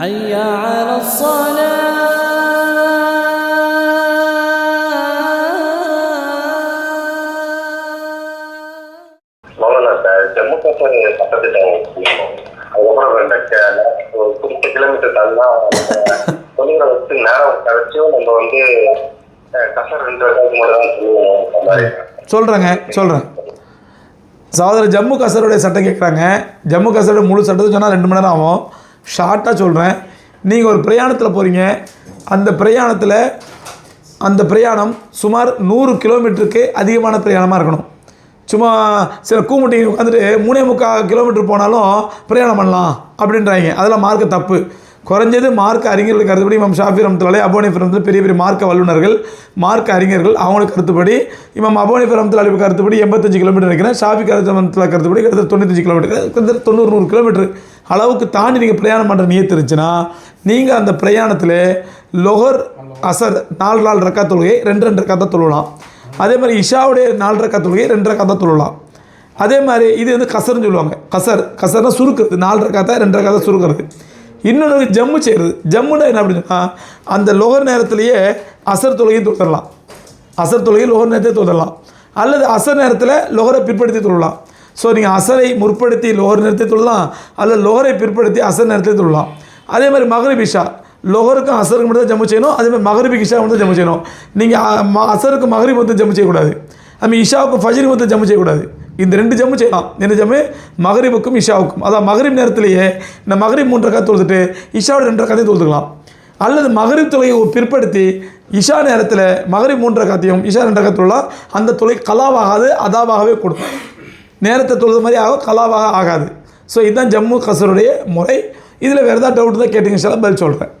حي على الصلاة Maulana sir Jammu Kashmir சட்டத்திட்டம் செய்யணும் அதுக்கப்புறம் இந்த கே- ஒரு குறிப்பிட்ட கிலோமீட்டர் தள்ளா துணிகளை வச்சு நேரம் கழிச்சும் நம்ம வந்து அஹ், கசர் ரெண்டு ரெண்டாவது மட்டும் தான் சொல்லுவோம் அந்த மாதிரி சொல்கிறேங்க சொல்கிறேன் சகோதரர் ஜம்மு காசருடைய சட்டம் கேட்குறாங்க ஜம்மு காசரோட முழு சட்டத்தை சொன்னால் ரெண்டு மணி நேரம் ஆகும் ஷார்ட்டாக சொல்கிறேன் நீங்கள் ஒரு பிரயாணத்தில் போகிறீங்க அந்த பிரயாணத்தில் அந்த பிரயாணம் சுமார் நூறு கிலோமீட்டருக்கு அதிகமான பிரயாணமாக இருக்கணும். சும்மா சில கூமுட்டிங்க உட்காந்துட்டு மூணே முக்கால் கிலோமீட்டர் போனாலும் பிரயாணம் பண்ணலாம் அப்படின்றாங்க. அதெல்லாம் மார்க்க தப்பு. குறைஞ்சது மார்க்க அறிஞர்கள் கருத்துப்படி இமாம் ஷாஃபி ரம்துலாலே அபோனி ரம்துல்லா பெரிய பெரிய மார்க்க வல்லுநர்கள் மார்க்க அறிஞர்கள் அவங்களுக்கு கருத்துப்படி இமாம் அபோனி ரம்துல்லா அலி கருத்துப்படி எண்பத்தஞ்சு கிலோமீட்டர் நினைக்கிறேன். ஷாஃபி கருத்து மந்தத்தில் கருத்துப்படி கிட்டத்தட்ட தொண்ணூத்தஞ்சு கிலோமீட்டர் கிட்டத்தட்ட தொண்ணூறு நூறு கிலோமீட்டர் அளவுக்கு தாண்டி நீங்கள் பிரயாணம் பண்ணுற நீயத்து இருந்துச்சுன்னா நீங்கள் அந்த பிரயாணத்தில் லொஹர் அசர் நாலு நாலு ரக்கா தொழுகை ரெண்டு ரெண்டு ரக்கா தான் தொழலாம். அதே மாதிரி இஷாவுடைய நாலு ரக்கா தொழுகை ரெண்டு ரக்கா தான் தொழலாம். அதே மாதிரி இது வந்து கசர்னு சொல்லுவாங்க. கசர் கசர்னா சுருக்கிறது. நாலு ரக்காத்தா ரெண்டு ரக்காத்தா சுருக்கிறது. இன்னொன்று ஜம்மு செய்கிறது ஜம்முன்னா என்ன அப்படின்னா அந்த லோகர் நேரத்திலேயே அசர் தொழுகையும் தொழுதரலாம். அசர் தொழுகை லோகர் நேரத்தை தொழுதரலாம். அல்லது அசர் நேரத்தில் லோகரை பிற்படுத்தி தொழலாம். ஸோ நீங்கள் அசரை முற்படுத்தி லோகர் நேரத்தை தொழலாம் அல்லது லோகரை பிற்படுத்தி அசர் நேரத்தை தொழலாம். அதே மாதிரி மகரிப் இஷா லோகருக்கும் அசருக்கு மட்டும் தான் ஜம்மு செய்யணும் அதே மாதிரி மகரிபி இஷா மட்டும் தான் ஜம்மு செய்யணும். நீங்கள் அசருக்கு மகரிப் மட்டும் ஜம்மு செய்யக்கூடாது. நம்ம இஷாவுக்கு ஃபஜ்ரி மட்டும் ஜம்மு செய்யக்கூடாது. இந்த ரெண்டு ஜம்மு செய்யலாம். என்ன ஜம்மு மகரிபுக்கும் இஷாவுக்கும். அதான் மகரிப் நேரத்திலேயே இந்த மகரிப் மூன்றரை ரக்கா தொழுதுட்டு இஷாவோட ரெண்டரை காத்தையும் தொழுதுக்கலாம். அல்லது மகரிப் தொலையை பிற்படுத்தி இஷா நேரத்தில் மகரிப் மூன்றரை காத்தையும் இஷா ரெண்டரை ரக்கா அந்த தொலை கலாவாகாது அதாவாகவே கொடுக்கும். நேரத்தை தொழுது மாதிரி ஆகும் கலாவாக ஆகாது. ஸோ இதுதான் ஜம்மு கசருடைய முறை. இதில் வேறு ஏதாவது டவுட் தான் கேட்டிங்க சார் பதில் சொல்கிறேன்